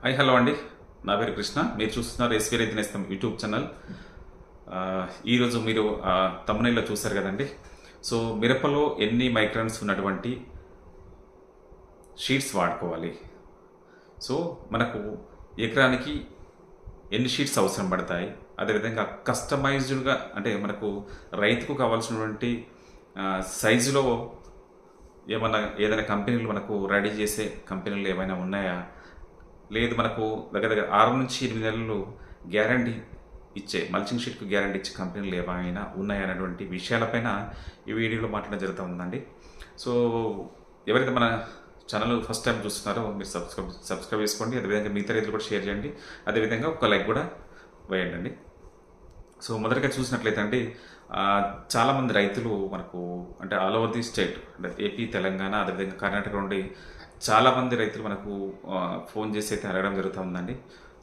Hi hello అండి. నా పేరు కృష్ణ. మీరు చూస్తున్నారు ఎస్వీ రైతు నేస్తం యూట్యూబ్ ఛానల్. ఈరోజు మీరు తమ్మునైలో చూశారు కదండి. సో మిరపలో ఎన్ని మైక్రాన్స్ ఉన్నటువంటి షీట్స్ వాడుకోవాలి? సో మనకు ఎకరానికి ఎన్ని షీట్స్ అవసరం పడతాయి? అదేవిధంగా కస్టమైజ్డ్గా అంటే మనకు రైతుకు కావాల్సినటువంటి సైజులో ఏమన్నా ఏదైనా కంపెనీలు మనకు రెడీ చేసే కంపెనీలు ఏమైనా ఉన్నాయా? లేదు మనకు దగ్గర దగ్గర ఆరు నుంచి ఎనిమిది నెలలు గ్యారంటీ ఇచ్చే మల్చింగ్ షీట్కు గ్యారంటీ ఇచ్చే కంపెనీలు ఏమైనా ఉన్నాయనేటువంటి విషయాలపైన ఈ వీడియోలో మాట్లాడడం జరుగుతూ ఉందండి. సో ఎవరైతే మన ఛానల్ ఫస్ట్ టైం చూస్తున్నారో మీరు సబ్స్క్రైబ్ సబ్స్క్రైబ్ చేసుకోండి. అదేవిధంగా మిగతా రైతులు కూడా షేర్ చేయండి. అదేవిధంగా ఒక లైక్ కూడా వేయండి అండి సో మొదటిగా చూసినట్లయితే అండి చాలామంది రైతులు మనకు అంటే ఆల్ ఓవర్ ది స్టేట్ అంటే ఏపీ తెలంగాణ అదేవిధంగా కర్ణాటక నుండి చాలామంది రైతులు మనకు ఫోన్ చేసి అయితే అడగడం జరుగుతూ ఉందండి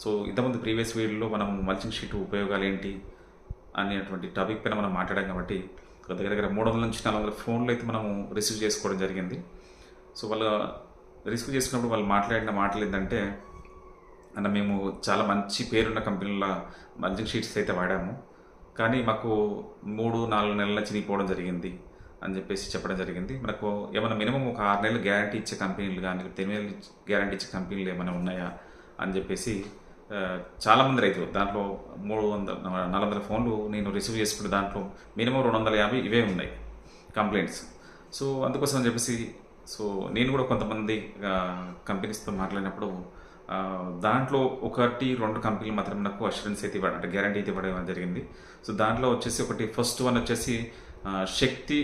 సో ఇంతకుముందు ప్రీవియస్ వీడియోలో మనం మల్చింగ్ షీట్ ఉపయోగాలు ఏంటి అనేటువంటి టాపిక్ పైన మనం మాట్లాడాం కాబట్టి దగ్గర దగ్గర మూడు వందల నుంచి నాలుగు వందల ఫోన్లు అయితే మనం రిసీవ్ చేసుకోవడం జరిగింది. సో వాళ్ళు రిసీవ్ చేసుకున్నప్పుడు వాళ్ళు మాట్లాడిన మాటలు ఏంటంటే అన్న మేము చాలా మంచి పేరున్న కంపెనీల మల్చింగ్ షీట్స్ అయితే వాడాము. కానీ మాకు మూడు నాలుగు నెలల చినిగిపోవడం జరిగింది. అని చెప్పేసి చెప్పడం జరిగింది. మనకు ఏమైనా మినిమం ఒక ఆరు నెలలు గ్యారంటీ ఇచ్చే కంపెనీలు కానీ తొమ్మిది నెలలు గ్యారంటీ ఇచ్చే కంపెనీలు ఏమైనా ఉన్నాయా అని చెప్పేసి చాలామంది రైతులు దాంట్లో మూడు వందల నాలుగు వందల ఫోన్లు నేను రిసీవ్ చేసుకున్న దాంట్లో మినిమం రెండు వందల యాభై ఇవే ఉన్నాయి కంప్లైంట్స్. సో అందుకోసం అని చెప్పేసి సో నేను కూడా కొంతమంది కంపెనీస్తో మాట్లాడినప్పుడు దాంట్లో ఒకటి రెండు కంపెనీలు మాత్రం నాకు అష్యూరెన్స్ అయితే ఇవ్వడం అంటే గ్యారంటీ అయితే ఇవ్వడం జరిగింది. సో దాంట్లో వచ్చేసి ఒకటి ఫస్ట్ వన్ వచ్చేసి శక్తి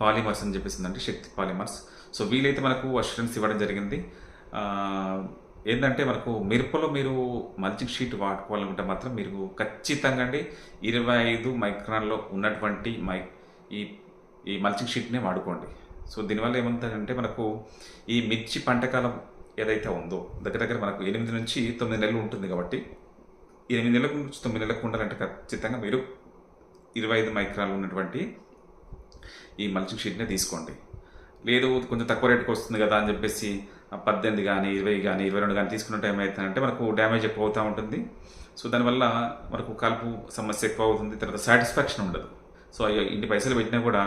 పాలిమర్స్ అని చెప్పేసిందండి శక్తి పాలిమర్స్. సో వీలైతే మనకు అష్యూరెన్స్ ఇవ్వడం జరిగింది. ఏంటంటే మనకు మిరపలో మీరు మల్చింగ్ షీట్ వాడుకోవాలనుకుంటే మాత్రం మీరు ఖచ్చితంగా అండి ఇరవై ఐదు మైక్రాన్లో ఉన్నటువంటి మై ఈ ఈ మల్చింగ్ షీట్నే వాడుకోండి. సో దీనివల్ల ఏమవుతుందంటే మనకు ఈ మిర్చి పంటకాలం ఏదైతే ఉందో దగ్గర దగ్గర మనకు ఎనిమిది నుంచి తొమ్మిది నెలలు ఉంటుంది కాబట్టి ఎనిమిది నెలల నుంచి తొమ్మిది నెలలకు ఉండాలంటే ఖచ్చితంగా మీరు ఇరవై ఐదు మైక్రాలు ఉన్నటువంటి ఈ మల్చింగ్ షీట్నే తీసుకోండి. లేదు కొంచెం తక్కువ రేటుకి వస్తుంది కదా అని చెప్పేసి పద్దెనిమిది కానీ ఇరవై కానీ ఇరవై రెండు కానీ తీసుకున్న టైం అవుతుందంటే మనకు డ్యామేజ్ ఎక్కువ అవుతూ ఉంటుంది. సో దానివల్ల మనకు కలుపు సమస్య ఎక్కువ అవుతుంది తర్వాత సాటిస్ఫాక్షన్ ఉండదు. సో అయ్యో ఇన్ని పైసలు పెట్టినా కూడా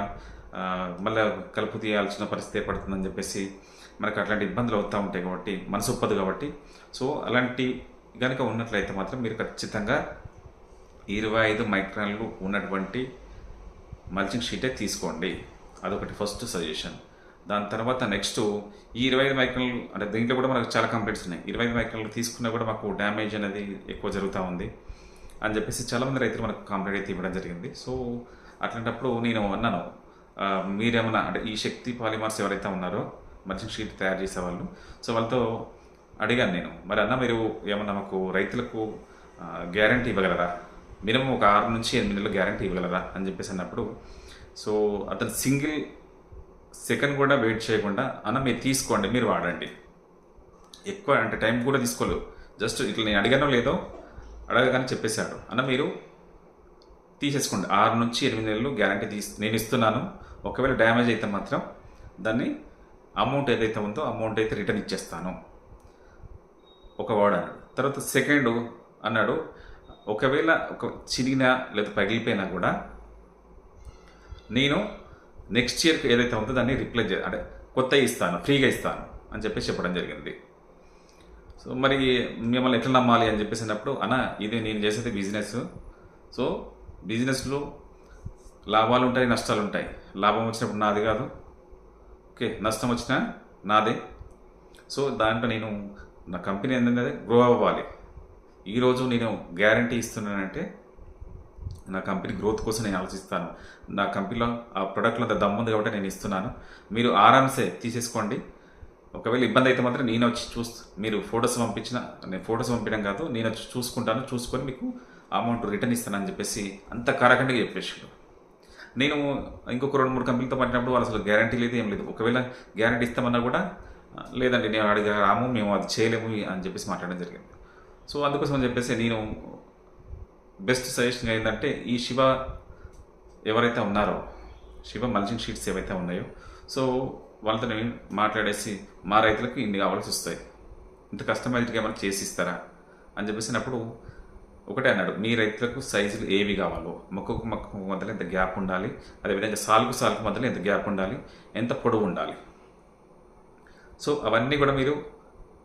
మళ్ళీ కలుపు తీయాల్సిన పరిస్థితి ఏర్పడుతుందని చెప్పేసి మనకు అట్లాంటి ఇబ్బందులు అవుతూ ఉంటాయి కాబట్టి మనసు ఒప్పదు కాబట్టి. సో అలాంటి కనుక ఉన్నట్లయితే మాత్రం మీరు ఖచ్చితంగా ఇరవై ఐదు మైక్రాన్లు ఉన్నటువంటి మల్చింగ్ షీటే తీసుకోండి. అదొకటి ఫస్ట్ సజెషన్ దాని తర్వాత నెక్స్ట్ ఈ ఇరవై ఐదు మైక్రాన్లు అంటే దీంట్లో కూడా మనకు చాలా కంప్లైంట్స్ ఉన్నాయి. ఇరవై ఐదు మైక్రాన్లు తీసుకున్నా కూడా మాకు డ్యామేజ్ అనేది ఎక్కువ జరుగుతూ ఉంది. అని చెప్పేసి చాలామంది రైతులు మనకు కంప్లైంట్ అయితే ఇవ్వడం జరిగింది. సో అట్లాంటప్పుడు నేను అన్నాను మీరేమన్నా అంటే ఈ శక్తి పాలిమర్స్ ఎవరైతే ఉన్నారో మల్చింగ్ షీట్ తయారు చేసేవాళ్ళు సో వాళ్ళతో అడిగాను నేను. మరి అన్న మీరు ఏమన్నా మాకు రైతులకు గ్యారంటీ ఇవ్వగలరా? మినిమం ఒక ఆరు నుంచి ఎనిమిది నెలలు గ్యారంటీ ఇవ్వగలరా అని చెప్పేసి అన్నప్పుడు సో అతను సింగిల్ సెకండ్ కూడా వెయిట్ చేయకుండా అన్న మీరు తీసుకోండి మీరు వాడండి. ఎక్కువ అంటే టైం కూడా తీసుకోలేదు. జస్ట్ ఇట్లా నేను అడిగానో లేదో అడగగానే చెప్పేశాడు. అన్న మీరు తీసేసుకోండి. ఆరు నుంచి ఎనిమిది నెలలు గ్యారంటీ తీసి నేను ఇస్తున్నాను. ఒకవేళ డ్యామేజ్ అయితే మాత్రం దాన్ని అమౌంట్ ఏదైతే ఉందో అమౌంట్ అయితే రిటర్న్ ఇచ్చేస్తాను. ఒక వాడు అన్నాడు. తర్వాత సెకండ్ అన్నాడు ఒకవేళ ఒక చిరిగినా లేదా పగిలిపోయినా కూడా నేను నెక్స్ట్ ఇయర్కి ఏదైతే ఉందో దాన్ని రిప్లేస్ చే అంటే కొత్త ఇస్తాను ఫ్రీగా ఇస్తాను అని చెప్పేసి చెప్పడం జరిగింది. సో మరి మిమ్మల్ని ఎట్లా నమ్మాలి అని చెప్పేసి అన్నప్పుడు అన్న ఇది నేను చేసేది బిజినెస్ సో బిజినెస్లో లాభాలు ఉంటాయి నష్టాలు ఉంటాయి. లాభం వచ్చినప్పుడు నాది కాదు. ఓకే నష్టం వచ్చినా నాదే. సో దాంట్లో నేను నా కంపెనీ ఏంటంటే గ్రో అవ్వాలి. ఈరోజు నేను గ్యారంటీ ఇస్తున్నానంటే నా కంపెనీ గ్రోత్ కోసం నేను ఆలోచిస్తాను. నా కంపెనీలో ఆ ప్రోడక్ట్లో అంత దమ్ము ఉంది కాబట్టి నేను ఇస్తున్నాను. మీరు ఆరామ్సే తీసేసుకోండి. ఒకవేళ ఇబ్బంది అయితే మాత్రం నేను వచ్చి చూస్ మీరు ఫొటోస్ పంపించిన నేను ఫొటోస్ పంపించడం కాదు నేను వచ్చి చూసుకుంటాను. చూసుకొని మీకు అమౌంట్ రిటర్న్ ఇస్తానని చెప్పేసి అంత కారకండిగా చెప్పేసాడు నేను ఇంకొక రెండు మూడు కంపెనీలతో పట్టినప్పుడు వాళ్ళు అసలు గ్యారంటీ లేదు ఏం లేదు. ఒకవేళ గ్యారంటీ ఇస్తామన్నా కూడా లేదండి నేను అడిగా రాము మేము అది చేయలేము అని చెప్పేసి మాట్లాడడం జరిగింది. సో అందుకోసం అని చెప్పేసి నేను బెస్ట్ సజెషన్ ఏంటంటే ఈ శివ ఎవరైతే ఉన్నారో శివ మల్చింగ్ షీట్స్ ఏవైతే ఉన్నాయో సో వాళ్ళతో నేను మాట్లాడేసి మా రైతులకు ఇన్ని కావాల్సి వస్తాయి. ఇంత కస్టమైజ్డ్గా ఏమైనా చేసి ఇస్తారా అని చెప్పేసినప్పుడు ఒకటే అన్నాడు మీ రైతులకు సైజులు ఏవి కావాలో? మొక్కకు మొక్కకు మధ్యలో ఎంత గ్యాప్ ఉండాలి? అదేవిధంగా సాలుకు సాలుకు మధ్యలో ఎంత గ్యాప్ ఉండాలి? ఎంత పొడవు ఉండాలి? సో అవన్నీ కూడా మీరు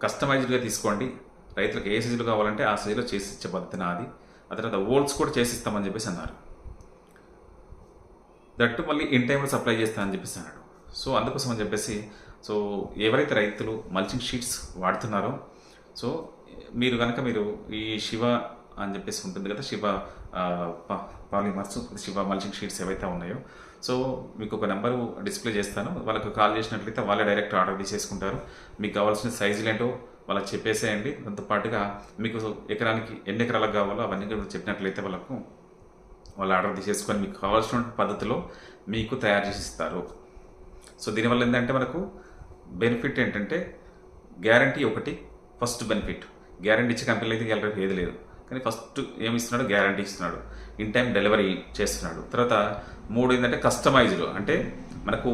కస్టమైజ్డ్గా తీసుకోండి. రైతులకు ఏ సీజన్లు కావాలంటే ఆ సీజన్లో చేసి ఇచ్చే పద్ధతి నాది. ఆ తర్వాత ఓల్డ్స్ కూడా చేసిస్తామని చెప్పేసి అన్నారు. దట్టు మళ్ళీ ఇన్ టైంలో సప్లై చేస్తానని చెప్పేసి అన్నాడు. సో అందుకోసం అని చెప్పేసి సో ఎవరైతే రైతులు మల్చింగ్ షీట్స్ వాడుతున్నారో సో మీరు కనుక మీరు ఈ శివ అని చెప్పేసి ఉంటుంది కదా Shiva polymers Shiva mulching sheets ఏవైతే ఉన్నాయో సో మీకు ఒక నెంబరు డిస్ప్లే చేస్తాను. వాళ్ళకు కాల్ చేసినట్లయితే వాళ్ళే డైరెక్ట్ ఆర్డర్ తీసేసుకుంటారు. మీకు కావాల్సిన సైజులు ఏంటో వాళ్ళకి చెప్పేసేయండి. దాంతో పాటుగా మీకు ఎకరానికి ఎన్ని ఎకరాలకు కావాలో అవన్నీ కూడా చెప్పినట్లయితే వాళ్ళకు వాళ్ళు ఆర్డర్ తీసేసుకొని మీకు కావాల్సిన పద్ధతిలో మీకు తయారు చేసి ఇస్తారు. సో దీనివల్ల ఏంటంటే మనకు బెనిఫిట్ ఏంటంటే గ్యారంటీ ఒకటి ఫస్ట్ బెనిఫిట్. గ్యారంటీ ఇచ్చే కంపెనీలు అయితే గ్యారంటీ ఏది లేదు. కానీ ఫస్ట్ ఏమి ఇస్తున్నాడు? గ్యారంటీ ఇస్తున్నాడు. ఇన్ టైం డెలివరీ చేస్తున్నాడు. తర్వాత మూడు ఏంటంటే కస్టమైజ్డ్. అంటే మనకు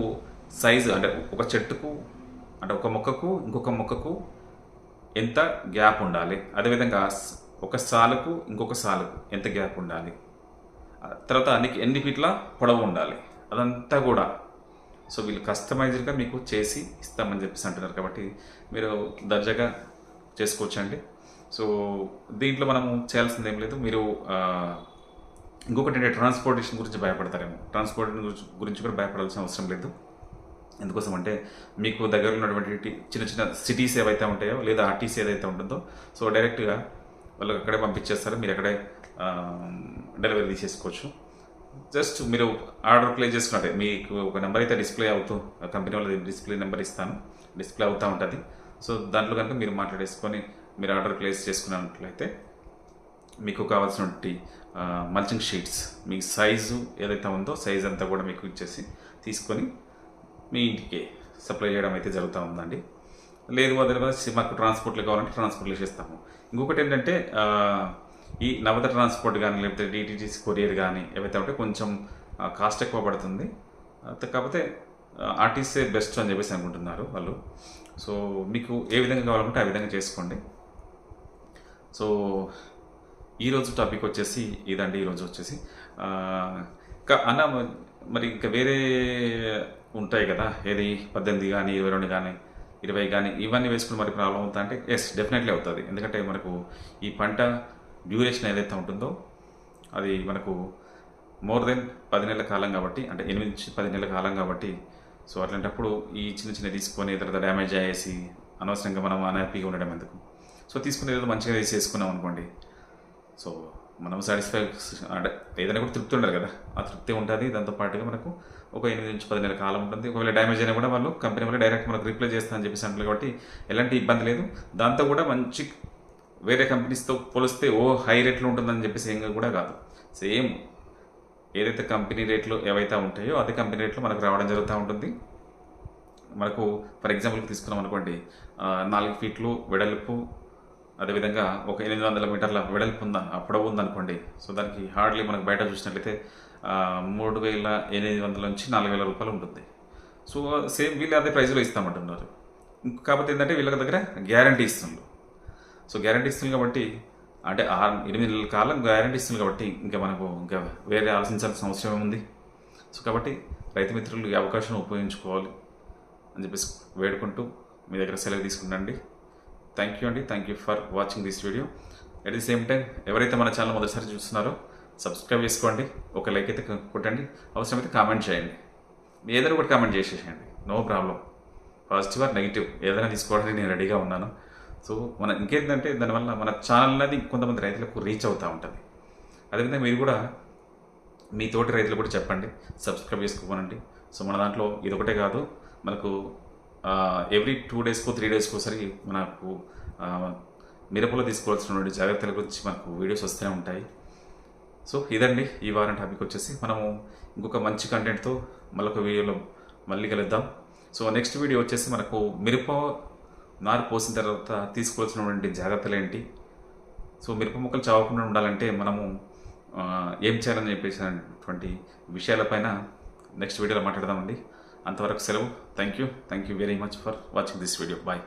సైజు అంటే ఒక చెట్టుకు అంటే ఒక మొక్కకు ఇంకొక మొక్కకు ఎంత గ్యాప్ ఉండాలి? అదేవిధంగా ఒక సాలకు ఇంకొక సాలుకు ఎంత గ్యాప్ ఉండాలి? తర్వాత అన్ని ఎన్ని ఫీట్ల పొడవు ఉండాలి? అదంతా కూడా. సో వీళ్ళు కస్టమైజ్డ్గా మీకు చేసి ఇస్తామని చెప్పేసి అంటున్నారు కాబట్టి మీరు దర్జాగా చేసుకోవచ్చండి. సో దీంట్లో మనము చేయాల్సింది ఏం లేదు. మీరు ఇంకొకటి అంటే ట్రాన్స్పోర్టేషన్ గురించి భయపడతారేమో. ట్రాన్స్పోర్టేషన్ గురించి గురించి కూడా భయపడాల్సిన అవసరం లేదు. ఎందుకోసం అంటే మీకు దగ్గర ఉన్నటువంటి చిన్న చిన్న సిటీస్ ఏవైతే ఉంటాయో లేదా ఆర్టీసీ ఏదైతే ఉంటుందో సో డైరెక్ట్గా వాళ్ళకి అక్కడే పంపించేస్తారు. మీరు అక్కడే డెలివరీ తీసేసుకోవచ్చు. జస్ట్ మీరు ఆర్డర్ ప్లే చేసుకున్నట్టే. మీకు ఒక నెంబర్ అయితే డిస్ప్లే అవుతూ కంపెనీ వాళ్ళది డిస్ప్లే నెంబర్ ఇస్తాను. డిస్ప్లే అవుతూ ఉంటుంది. సో దాంట్లో కనుక మీరు మాట్లాడేసుకొని మీరు ఆర్డర్ ప్లేస్ చేసుకున్నట్లయితే మీకు కావాల్సినటువంటి మల్చింగ్ షీట్స్ మీ సైజు ఏదైతే ఉందో సైజ్ అంతా కూడా మీకు ఇచ్చేసి తీసుకొని మీ ఇంటికి సప్లై చేయడం అయితే జరుగుతూ ఉందండి. లేదు అదర్వైజ్ మాకు ట్రాన్స్పోర్ట్లో కావాలంటే ట్రాన్స్పోర్ట్లో చేస్తాము. ఇంకొకటి ఏంటంటే ఈ నవద ట్రాన్స్పోర్ట్ కానీ లేకపోతే డిటిటీసీ కొరియర్ కానీ ఏవైతే ఉంటే కొంచెం కాస్ట్ ఎక్కువ పడుతుంది. కాకపోతే ఆర్టీసీ బెస్ట్ అని చెప్పేసి అనుకుంటున్నారు వాళ్ళు. సో మీకు ఏ విధంగా కావాలంటే ఆ విధంగా చేసుకోండి. సో ఈరోజు టాపిక్ వచ్చేసి ఇదండి. ఈరోజు వచ్చేసి అన్న మరి ఇంకా వేరే ఉంటాయి కదా. ఏది? పద్దెనిమిది కానీ ఇరవై రెండు కానీ ఇరవై కానీ ఇవన్నీ వేసుకుని మరి ప్రాబ్లం అవుతా అంటే ఎస్ డెఫినెట్లీ అవుతుంది. ఎందుకంటే మనకు ఈ పంట డ్యూరేషన్ ఏదైతే ఉంటుందో అది మనకు మోర్ దెన్ పది నెలల కాలం కాబట్టి అంటే ఎనిమిది నుంచి పది నెలల కాలం కాబట్టి సో అట్లాంటప్పుడు ఈ చిన్న చిన్న తీసుకొని తర్వాత డ్యామేజ్ అయ్యేసి అనవసరంగా మనం అన్హ్యాపీగా ఉండడం ఎందుకు? సో తీసుకునేది మంచిగా వేసేసుకున్నాం అనుకోండి. సో మనం సాటిస్ఫై అంటే ఏదైనా కూడా తృప్తి ఉండాలి కదా. ఆ తృప్తి ఉంటుంది దాంతో పాటుగా మనకు ఒక ఎనిమిది నుంచి పది నెలల కాలం ఉంటుంది. ఒకవేళ డ్యామేజ్ అయినా కూడా వాళ్ళు కంపెనీ వాళ్ళు డైరెక్ట్ మనకు చేస్తాను అని చెప్పేసి అంటారు కాబట్టి ఎలాంటి ఇబ్బంది లేదు. దాంతో కూడా మంచి వేరే కంపెనీస్తో పోలిస్తే ఓ హై రేట్లో ఉంటుందని చెప్పేసి ఏం కూడా కాదు. సేమ్ ఏదైతే కంపెనీ రేట్లు ఏవైతే ఉంటాయో అదే కంపెనీ రేట్లు మనకు రావడం జరుగుతూ ఉంటుంది. మనకు ఫర్ ఎగ్జాంపుల్కి తీసుకున్నాం అనుకోండి నాలుగు ఫీట్లు వెడల్పు అదేవిధంగా ఒక ఎనిమిది వందల మీటర్ల వెడల్పు ఉందా ఆ పొడవు ఉందనుకోండి సో దానికి హార్డ్లీ మనకు బయట చూసినట్లయితే మూడు వేల ఎనిమిది వందల నుంచి నాలుగు వేల రూపాయలు ఉంటుంది. సో సేమ్ వీళ్ళు అదే ప్రైస్లో ఇస్తామంటున్నారు. కాకపోతే ఏంటంటే వీళ్ళ దగ్గర గ్యారంటీ ఇస్తున్నారు. సో గ్యారంటీ ఇస్తుంది కాబట్టి అంటే ఆ ఎనిమిది నెలల కాలం గ్యారంటీ ఇస్తుంది కాబట్టి ఇంకా మనకు ఇంకా వేరే ఆలోచించాల్సిన అవసరం ఏముంది? సో కాబట్టి రైతు మిత్రులు ఈ అవకాశం ఉపయోగించుకోవాలి అని చెప్పేసి వేడుకుంటూ మీ దగ్గర సెలవు తీసుకుండండి థ్యాంక్ యూ అండి thank you for watching this video at the same time ఎవరైతే మన ఛానల్ మొదటిసారి చూస్తున్నారో సబ్స్క్రైబ్ చేసుకోండి. ఒక లైక్ అయితే కొట్టండి. అవసరమైతే కామెంట్ చేయండి. ఏదైనా ఒకటి కామెంట్ చేసేసేయండి. No problem positive or negative ఏదైనా తీసుకోవడానికి నేను రెడీగా ఉన్నాను. సో మన ఇంకేంటంటే దానివల్ల మన ఛానల్ అనేది కొంతమంది రైతులకు రీచ్ అవుతూ ఉంటుంది. అదేవిధంగా మీరు కూడా మీ తోటి రైతులు కూడా చెప్పండి. సబ్స్క్రైబ్ చేసుకోమనండి. సో మన దాంట్లో ఇది ఒకటే కాదు. మనకు ఎవ్రీ టూ డేస్కో త్రీ డేస్కో ఒకసారి మనకు మిరపలో తీసుకోవాల్సినటువంటి జాగ్రత్తల గురించి మనకు వీడియోస్ వస్తూనే ఉంటాయి. సో ఇదండి ఈ వారం టాపిక్ వచ్చేసి. మనము ఇంకొక మంచి కంటెంట్తో మళ్ళొక వీడియోలో మళ్ళీ కలుద్దాం. సో నెక్స్ట్ వీడియో వచ్చేసి మనకు మిరప నారు పోసిన తర్వాత తీసుకోవాల్సినటువంటి జాగ్రత్తలు ఏంటి? సో మిరప మొక్కలు చావకుండా ఉండాలంటే మనము ఏం చేయాలని చెప్పేసినటువంటి విషయాలపైన నెక్స్ట్ వీడియోలో మాట్లాడదామండి. అంతవరకు సెలవు. Thank you thank you very much for watching this video bye